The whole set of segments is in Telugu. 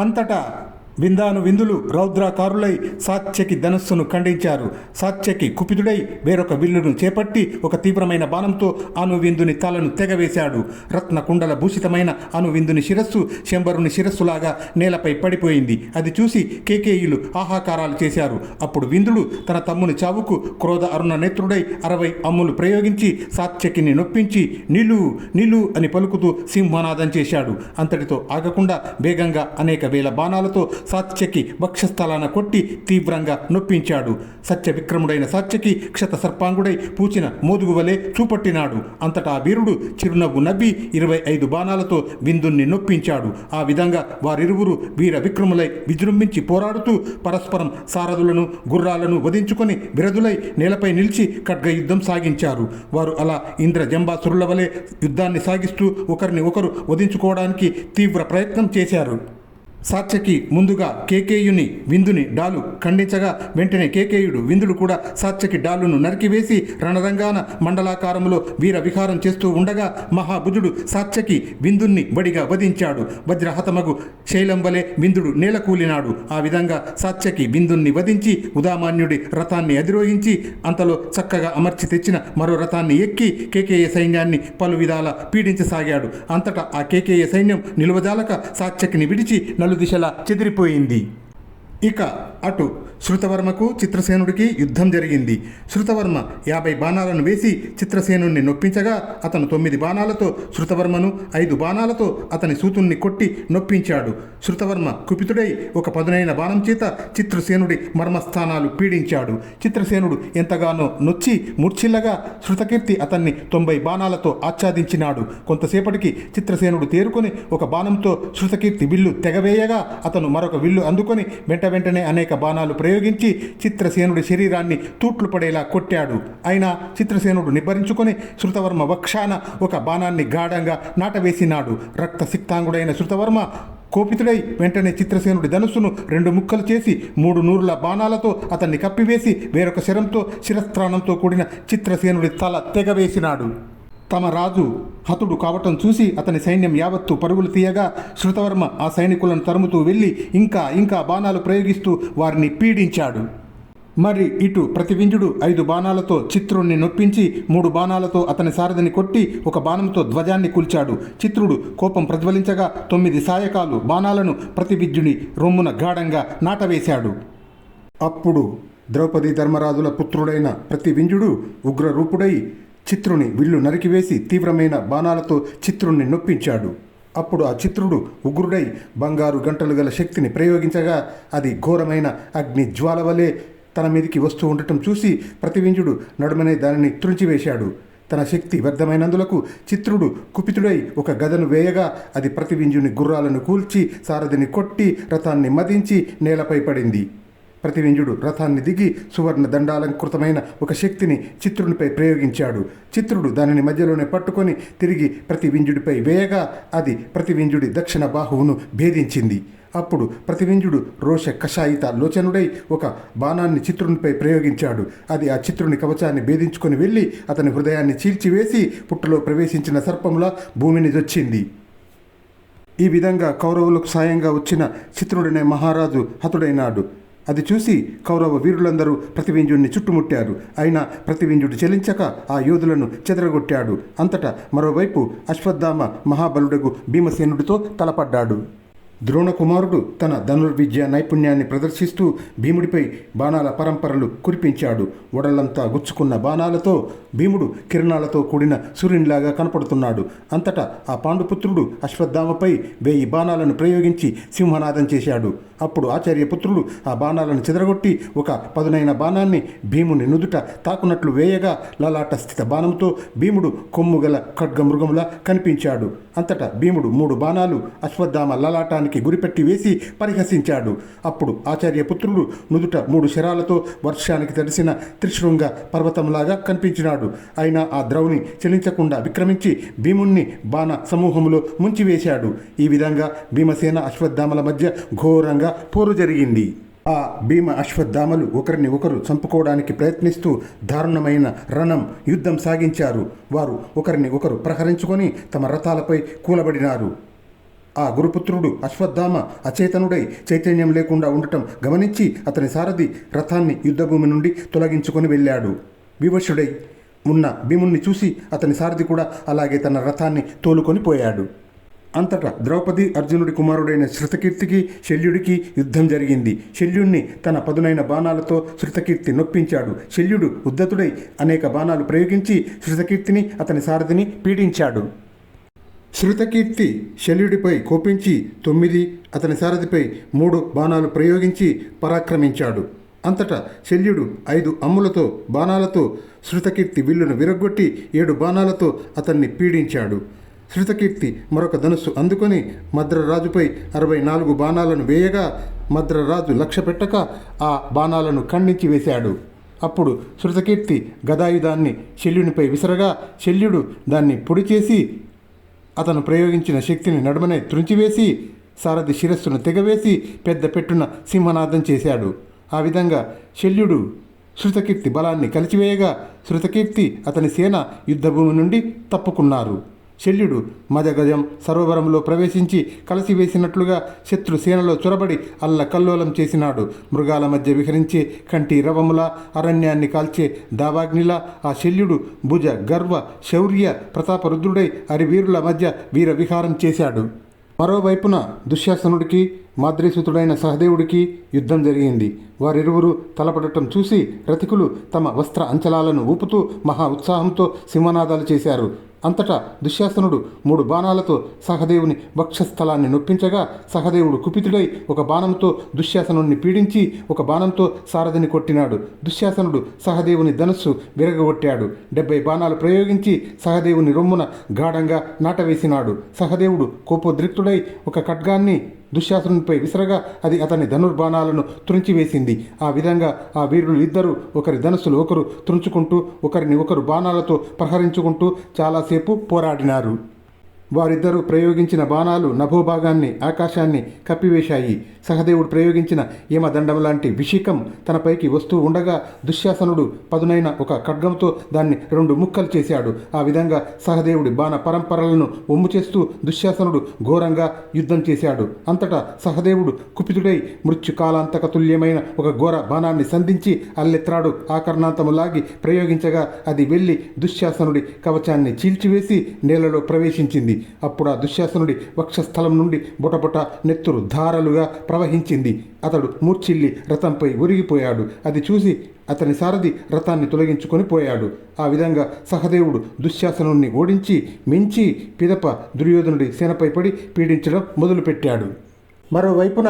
అంతటా విందాను విందులు రౌద్రాకారులై సాత్యకి ధనస్సును ఖండించారు. సాత్యకి కుపితుడై వేరొక విల్లును చేపట్టి ఒక తీవ్రమైన బాణంతో అనువిందుని తలను తెగవేశాడు. రత్న కుండల భూషితమైన అనువిందుని శిరస్సు శంబరుని శిరస్సులాగా నేలపై పడిపోయింది. అది చూసి కేకేయులు ఆహాకారాలు చేశారు. అప్పుడు విందుడు తన తమ్ముని చావుకు క్రోధ అరుణ నేత్రుడై అరవై అమ్ములు ప్రయోగించి సాత్యకిని నొప్పించి నిలు నిలు అని పలుకుతూ సింహనాదం చేశాడు. అంతటితో ఆగకుండా వేగంగా అనేక వేల బాణాలతో సాత్యకి వక్షస్థలాన కొట్టి తీవ్రంగా నొప్పించాడు. సత్య విక్రముడైన సాత్యకి క్షత సర్పాంగుడై పూచిన మోదుగు వలె చూపట్టినాడు. అంతటా వీరుడు చిరునవ్వు నవ్వి ఇరవై ఐదు బాణాలతో విందుణ్ణి నొప్పించాడు. ఆ విధంగా వారిరువురు వీర విక్రములై విజృంభించి పోరాడుతూ పరస్పరం సారథులను గుర్రాలను వధించుకొని విరదులై నేలపై నిలిచి ఖడ్గ యుద్ధం సాగించారు. వారు అలా ఇంద్ర జంబాసురుల వలె యుద్ధాన్ని సాగిస్తూ ఒకరిని ఒకరు వధించుకోవడానికి తీవ్ర ప్రయత్నం చేశారు. సాత్యకి ముందుగా కేకేయుని విందుని డాలు ఖండించగా వెంటనే కేకేయుడు విందుడు కూడా సాత్యకి డాలును నరికివేసి రణరంగాన మండలాకారంలో వీర విహారం చేస్తూ ఉండగా మహాభుజుడు సాత్యకి విందుణ్ణి బడిగా వధించాడు. వజ్రహతమగు శైలం వలె విందుడు నేలకూలినాడు. ఆ విధంగా సాత్యకి విందుణ్ణి వధించి ఉదామాన్యుడి రథాన్ని అధిరోహించి అంతలో చక్కగా అమర్చి తెచ్చిన మరో రథాన్ని ఎక్కి కేకేయ సైన్యాన్ని పలు విధాల పీడించసాగాడు. అంతటా ఆ కేకేయ సైన్యం నిలువజాలక సాత్యకిని విడిచి నలుదిశల చెదిరిపోయింది. ఇక అటు శృతవర్మకు చిత్రసేనుడికి యుద్ధం జరిగింది. శృతవర్మ యాభై బాణాలను వేసి చిత్రసేనుణ్ణి నొప్పించగా అతను తొమ్మిది బాణాలతో శృతవర్మను ఐదు బాణాలతో అతని సూతుణ్ణి కొట్టి నొప్పించాడు. శృతవర్మ కుపితుడై ఒక పదునైన బాణం చేత చిత్రసేనుడి మర్మస్థానాలు పీడించాడు. చిత్రసేనుడు ఎంతగానో నొచ్చి మూర్ఛిల్లగా శృతకీర్తి అతన్ని తొంభై బాణాలతో ఆచ్ఛాదించినాడు. కొంతసేపటికి చిత్రసేనుడు తేరుకొని ఒక బాణంతో శృతకీర్తి విల్లు తెగవేయగా అతను మరొక విల్లు అందుకొని వెంట వెంటనే అనేక బాణాలు ప్రయోగించి చిత్రసేనుడి శరీరాన్ని తూట్లు పడేలా కొట్టాడు. అయినా చిత్రసేనుడు నిబ్బరించుకొని శృతవర్మ వక్షాన ఒక బాణాన్ని గాఢంగా నాటవేసినాడు. రక్త సిక్తాంగుడైన శృతవర్మ కోపితుడై వెంటనే చిత్రసేనుడి ధనుస్సును రెండు ముక్కలు చేసి మూడు నూరుల బాణాలతో అతన్ని కప్పివేసి వేరొక శరంతో శిరస్త్రాణంతో కూడిన చిత్రసేనుడి తల తెగవేసినాడు. తమ రాజు హతుడు కావటం చూసి అతని సైన్యం యావత్తు పరుగులు తీయగా శృతవర్మ ఆ సైనికులను తరుముతూ వెళ్ళి ఇంకా ఇంకా బాణాలు ప్రయోగిస్తూ వారిని పీడించాడు. మరి ఇటు ప్రతివింజుడు ఐదు బాణాలతో చిత్రుణ్ణి నొప్పించి మూడు బాణాలతో అతని సారథిని కొట్టి ఒక బాణంతో ధ్వజాన్ని కూల్చాడు. చిత్రుడు కోపం ప్రజ్వలించగా తొమ్మిది సాయకాలు బాణాలను ప్రతివిద్యుని రొమ్మున గాఢంగా నాటవేశాడు. అప్పుడు ద్రౌపది ధర్మరాజుల పుత్రుడైన ప్రతివింజుడు ఉగ్రరూపుడై చిత్రుని విల్లు నరికివేసి తీవ్రమైన బాణాలతో చిత్రుణ్ణి నొప్పించాడు. అప్పుడు ఆ చిత్రుడు ఉగ్రుడై బంగారు గంటలు గల శక్తిని ప్రయోగించగా అది ఘోరమైన అగ్ని జ్వాల వలె తన మీదికి వస్తూ ఉండటం చూసి ప్రతివింజుడు నడుమనే దానిని త్రుంచివేశాడు. తన శక్తి వ్యర్థమైనందులకు చిత్రుడు కుపితుడై ఒక గదను వేయగా అది ప్రతివింజుని గుర్రాలను కూల్చి సారథిని కొట్టి రథాన్ని మదించి నేలపై పడింది. ప్రతివింజుడు రథాన్ని దిగి సువర్ణ దండాలంకృతమైన ఒక శక్తిని చిత్రునిపై ప్రయోగించాడు. చిత్రుడు దానిని మధ్యలోనే పట్టుకొని తిరిగి ప్రతివింజుడిపై వేయగా అది ప్రతివింజుడి దక్షిణ బాహువును భేదించింది. అప్పుడు ప్రతివింజుడు రోష కషాయిత లోచనుడై ఒక బాణాన్ని చిత్రునిపై ప్రయోగించాడు. అది ఆ చిత్రుని కవచాన్ని భేదించుకొని వెళ్ళి అతని హృదయాన్ని చీల్చివేసి పుట్టలో ప్రవేశించిన సర్పంలా భూమిని దొచ్చింది ఈ విధంగా కౌరవులకు సాయంగా వచ్చిన చిత్రుడనే మహారాజు హతుడైనాడు. అది చూసి కౌరవ వీరులందరూ ప్రతివింజుడిని చుట్టుముట్టారు. అయినా ప్రతివింజుడు చెలించక ఆ యోధులను చెదరగొట్టాడు. అంతటా మరోవైపు అశ్వత్థామ మహాబలుడగు భీమసేనుడితో తలపడ్డాడు. ద్రోణకుమారుడు తన ధనుర్విద్య నైపుణ్యాన్ని ప్రదర్శిస్తూ భీముడిపై బాణాల పరంపరలు కురిపించాడు. ఒడలంతా గుచ్చుకున్న బాణాలతో భీముడు కిరణాలతో కూడిన సూర్యునిలాగా కనపడుతున్నాడు. అంతటా ఆ పాండుపుత్రుడు అశ్వత్థామపై వేయి బాణాలను ప్రయోగించి సింహనాదం చేశాడు. అప్పుడు ఆచార్యపుత్రుడు ఆ బాణాలను చెదరగొట్టి ఒక పదునైన బాణాన్ని భీముని నుదుట తాకునట్లు వేయగా లలాట స్థిత బాణంతో భీముడు కొమ్ముగల ఖడ్గమృగములా కనిపించాడు. అంతటా భీముడు మూడు బాణాలు అశ్వత్థామ లలాటానికి గురిపెట్టి వేసి పరిహసించాడు. అప్పుడు ఆచార్యపుత్రుడు నుదుట మూడు శరాలతో వర్షానికి తడిసిన త్రిశృంగ పర్వతంలాగా కనిపించినాడు. అయినా ఆ ద్రౌని చెలించకుండా విక్రమించి భీముణ్ణి బాణ సమూహములో ముంచివేశాడు. ఈ విధంగా భీమసేన అశ్వత్థామల మధ్య ఘోరంగా పోరు జరిగింది. ఆ భీమ అశ్వత్థామలు ఒకరిని ఒకరు చంపుకోవడానికి ప్రయత్నిస్తూ దారుణమైన రణం యుద్ధం సాగించారు. వారు ఒకరిని ఒకరు ప్రహరించుకొని తమ రథాలపై కూలబడినారు. ఆ గురుపుత్రుడు అశ్వత్థామ అచేతనుడై చైతన్యం లేకుండా ఉండటం గమనించి అతని సారథి రథాన్ని యుద్ధభూమి నుండి తొలగించుకొని వెళ్ళాడు. వివశుడై ఉన్న భీముణ్ణి చూసి అతని సారథి కూడా అలాగే తన రథాన్ని తోలుకొని పోయాడు. అంతటా ద్రౌపది అర్జునుడి కుమారుడైన శృతకీర్తికి శల్యుడికి యుద్ధం జరిగింది. శల్యుణ్ణి తన పదునైన బాణాలతో శృతకీర్తి నొప్పించాడు. శల్యుడు ఉద్ధతుడై అనేక బాణాలు ప్రయోగించి శృతకీర్తిని అతని సారథిని పీడించాడు. శృతకీర్తి శల్యుడిపై కోపించి తొమ్మిది అతని సారథిపై మూడు బాణాలు ప్రయోగించి పరాక్రమించాడు. అంతటా శల్యుడు ఐదు అమ్ములతో బాణాలతో శృతకీర్తి విల్లును విరగొట్టి ఏడు బాణాలతో అతన్ని పీడించాడు. శృతకీర్తి మరొక ధనుస్సు అందుకొని మద్రరాజుపై అరవై నాలుగు బాణాలను వేయగా మద్రరాజు లక్ష్య పెట్టక ఆ బాణాలను ఖండించి వేశాడు. అప్పుడు శృతకీర్తి గదాయుధాన్ని శల్యునిపై విసరగా శల్యుడు దాన్ని పొడి చేసి అతను ప్రయోగించిన శక్తిని నడుమనే త్రుంచివేసి సారథి శిరస్సును తెగవేసి పెద్ద పెట్టున సింహనాదం చేశాడు. ఆ విధంగా శల్యుడు శృతకీర్తి బలాన్ని కలిచివేయగా శృతకీర్తి అతని సేన యుద్ధభూమి నుండి తప్పుకున్నారు. శల్యుడు మదగజం సరోవరంలో ప్రవేశించి కలసి వేసినట్లుగా శత్రు సేనలో చొరబడి అల్ల కల్లోలం చేసినాడు. మృగాల మధ్య విహరించే కంటి రవముల అరణ్యాన్ని కాల్చే దావాగ్నిలా ఆ శల్యుడు భుజ గర్వ శౌర్య ప్రతాపరుద్రుడై అరివీరుల మధ్య వీర విహారం చేశాడు. మరోవైపున దుశ్శాసనుడికి మాద్రీసుతుడైన సహదేవుడికి యుద్ధం జరిగింది. వారిరువురు తలపడటం చూసి రతికులు తమ వస్త్ర అంచలాలను ఊపుతూ మహా ఉత్సాహంతో సింహనాదాలు చేశారు. అంతటా దుశ్శాసనుడు మూడు బాణాలతో సహదేవుని వక్షస్థలాన్ని నొప్పించగా సహదేవుడు కుపితుడై ఒక బాణంతో దుశ్శాసనుడిని పీడించి ఒక బాణంతో సారథిని కొట్టినాడు. దుశ్శాసనుడు సహదేవుని ధనస్సు విరగగొట్టాడు. డెబ్బై బాణాలు ప్రయోగించి సహదేవుని రొమ్మున గాఢంగా నాటవేసినాడు. సహదేవుడు కోపోద్రిక్తుడై ఒక ఖడ్గాన్ని దుశ్శాసనునిపై విసరగా అది అతని ధనుర్బాణాలను త్రుంచివేసింది ఆ విధంగా ఆ వీరులు ఇద్దరు ఒకరి ధనుస్సులు ఒకరు త్రుంచుకుంటూ ఒకరిని ఒకరు బాణాలతో ప్రహరించుకుంటూ చాలాసేపు పోరాడినారు. వారిద్దరూ ప్రయోగించిన బాణాలు నభోభాగాన్ని ఆకాశాన్ని కప్పివేశాయి. సహదేవుడు ప్రయోగించిన యమదండం లాంటి విషికం తనపైకి వస్తూ ఉండగా దుశ్శాసనుడు పదునైన ఒక ఖడ్గంతో దాన్ని రెండు ముక్కలు చేశాడు. ఆ విధంగా సహదేవుడి బాణ పరంపరలను ఒమ్ము చేస్తూ దుశ్శాసనుడు ఘోరంగా యుద్ధం చేశాడు. అంతటా సహదేవుడు కుపితుడై మృత్యుకాలాంతక తుల్యమైన ఒక ఘోర బాణాన్ని సంధించి అల్లెత్రాడు. ఆకర్ణాంతము లాగి ప్రయోగించగా అది వెళ్ళి దుశ్శాసనుడి కవచాన్ని చీల్చివేసి నేలలో ప్రవేశించింది. అప్పుడు ఆ దుశ్శాసనుడి వక్షస్థలం నుండి బుటబుట నెత్తురు ధారలుగా ప్రవహించింది. అతడు మూర్చిల్లి రథంపై ఒరిగిపోయాడు. అది చూసి అతని సారథి రథాన్ని తొలగించుకొని పోయాడు. ఆ విధంగా సహదేవుడు దుశ్శాసనుణ్ణి ఓడించి మించి పిదప దుర్యోధనుడి సేనపై పడి పీడించడం మొదలుపెట్టాడు. మరోవైపున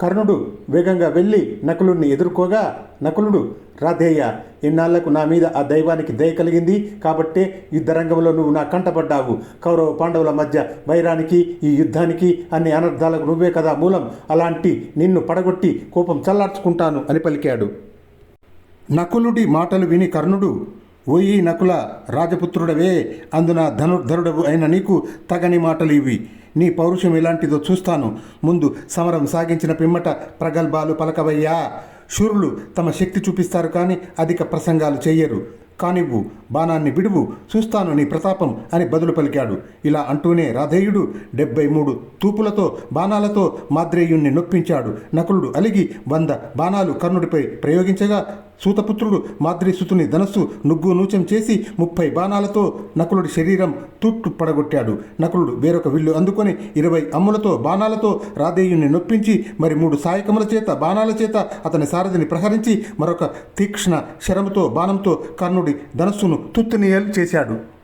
కర్ణుడు వేగంగా వెళ్ళి నకులుణ్ణి ఎదుర్కోగా నకులుడు రాధేయ ఇన్నాళ్ళకు నా మీద ఆ దైవానికి దయ కలిగింది కాబట్టే యుద్ధరంగంలో నువ్వు నా కంటపడ్డావు. కౌరవ పాండవుల మధ్య వైరానికి ఈ యుద్ధానికి అన్ని అనర్థాలకు నువ్వే కదా మూలం. అలాంటి నిన్ను పడగొట్టి కోపం చల్లార్చుకుంటాను అని పలికాడు. నకులుడి మాటలు విని కర్ణుడు ఓయి నకుల రాజపుత్రుడవే అందున ధనుర్ధరుడవు అయిన నీకు తగని మాటలు ఇవి. నీ పౌరుషం ఎలాంటిదో చూస్తాను. ముందు సమరం సాగించిన పిమ్మట ప్రగల్భాలు పలకవయ్యా. శూరులు తమ శక్తి చూపిస్తారు కానీ అధిక ప్రసంగాలు చెయ్యరు. కానివ్వు బాణాన్ని విడువు చూస్తాను నీ ప్రతాపం అని బదులు పలికాడు. ఇలా అంటూనే రాధేయుడు డెబ్బై మూడు తూపులతో బాణాలతో మాద్రేయుణ్ణి నొప్పించాడు. నకులుడు అలిగి వంద బాణాలు కర్ణుడిపై ప్రయోగించగా సూతపుత్రుడు మాద్రిసుతుని ధనస్సు నుగ్గు నూచం చేసి ముప్పై బాణాలతో నకులుడి శరీరం తూట్టు పడగొట్టాడు. నకులుడు వేరొక విల్లు అందుకొని ఇరవై అమ్ములతో బాణాలతో రాధేయుణ్ణి నొప్పించి మరి మూడు సాయకముల చేత బాణాల చేత అతని సారథిని ప్రహరించి మరొక తీక్ష్ణ శరముతో బాణంతో కర్ణుడి ధనస్సును తుత్తునియలు చేశాడు.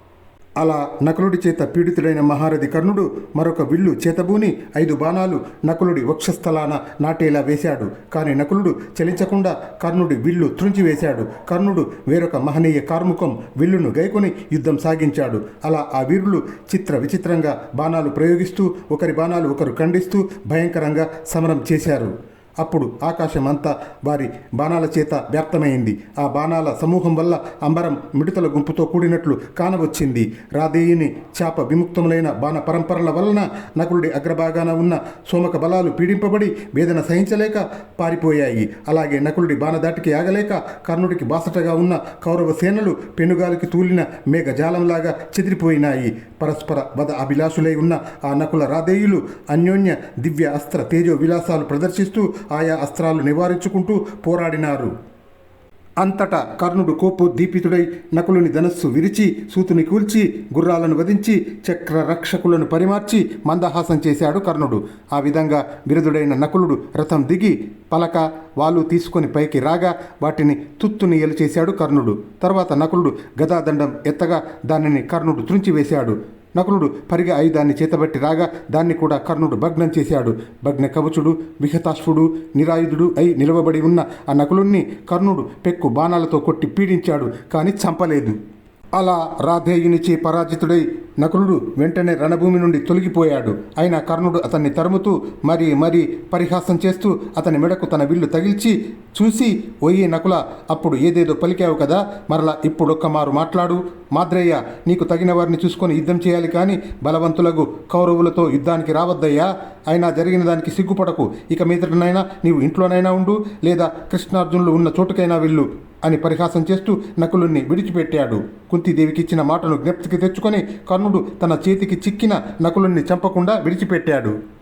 అలా నకులుడి చేత పీడితుడైన మహారథి కర్ణుడు మరొక విల్లు చేతబూని ఐదు బాణాలు నకులుడి వక్షస్థలాన నాటేలా వేశాడు. కానీ నకులుడు చలించకుండా కర్ణుడి విల్లు త్రుంచివేశాడు కర్ణుడు వేరొక మహనీయ కార్ముకం విల్లును గైకొని యుద్ధం సాగించాడు. అలా ఆ వీరులు చిత్ర విచిత్రంగా బాణాలు ప్రయోగిస్తూ ఒకరి బాణాలు ఒకరు ఖండిస్తూ భయంకరంగా సమరం చేశారు. అప్పుడు ఆకాశం అంతా వారి బాణాల చేత వ్యాప్తమైంది. ఆ బాణాల సమూహం వల్ల అంబరం మిడతల గుంపుతో కూడినట్లు కానవచ్చింది. రాధేయుని చాప విముక్తములైన బాణ పరంపరల వలన నకులుడి అగ్రభాగాన ఉన్న సోమక బలాలు పీడింపబడి వేదన సహించలేక పారిపోయాయి. అలాగే నకులుడి బాణదాటికి ఆగలేక కర్ణుడికి బాసటగా ఉన్న కౌరవ సేనలు పెనుగాలికి తూలిన మేఘజాలంలాగా చెదిరిపోయినాయి. పరస్పర వద అభిలాషులై ఉన్న ఆ నకుల రాధేయులు అన్యోన్య దివ్య అస్త్ర తేజో విలాసాలు ప్రదర్శిస్తూ ఆయా అస్త్రాలు నివారించుకుంటూ పోరాడినారు. అంతటా కర్ణుడు కోపు దీపితుడై నకులుని ధనస్సు విరిచి సూతుని కూల్చి గుర్రాలను వధించి చక్ర రక్షకులను పరిమార్చి మందహాసం చేశాడు కర్ణుడు. ఆ విధంగా బిరుదుడైన నకులుడు రథం దిగి పలక వాళ్ళు తీసుకొని పైకి రాగా వాటిని తుత్తుని చేశాడు కర్ణుడు. తర్వాత నకులుడు గదాదండం ఎత్తగా దానిని కర్ణుడు త్రుంచివేశాడు నకులుడు పరిగె ఆయుధాన్ని చేతబట్టి రాగా దాన్ని కూడా కర్ణుడు భగ్నం చేశాడు. భగ్న కవచుడు విహతాశ్వుడు నిరాయుధుడు అయి నిలవబడి ఉన్న ఆ నకులుణ్ణి కర్ణుడు పెక్కు బాణాలతో కొట్టి పీడించాడు కానీ చంపలేదు. అలా రాధేయునిచే పరాజితుడై నకులుడు వెంటనే రణభూమి నుండి తొలగిపోయాడు. అయినా కర్ణుడు అతన్ని తరుముతూ మరి మరి పరిహాసం చేస్తూ అతని మెడకు తన విల్లు తగిల్చి చూసి ఒయ్యే నకుల అప్పుడు ఏదేదో పలికావు కదా మరలా ఇప్పుడొక్క మారు మాట్లాడు. మాద్రయ్య నీకు తగిన వారిని చూసుకొని యుద్ధం చేయాలి కానీ బలవంతులకు కౌరవులతో యుద్ధానికి రావద్దయ్యా. అయినా జరిగిన దానికి సిగ్గుపడకు. ఇక మీదటనైనా నీవు ఇంట్లోనైనా ఉండు లేదా కృష్ణార్జునులు ఉన్న చోటుకైనా వెళ్ళు అని పరిహాసం చేస్తూ నకులుణ్ణి విడిచిపెట్టాడు. కుంతిదేవికిచ్చిన మాటను జ్ఞప్తికి తెచ్చుకొని కర్ణుడు తన చేతికి చిక్కిన నకులుణ్ణి చంపకుండా విడిచిపెట్టాడు.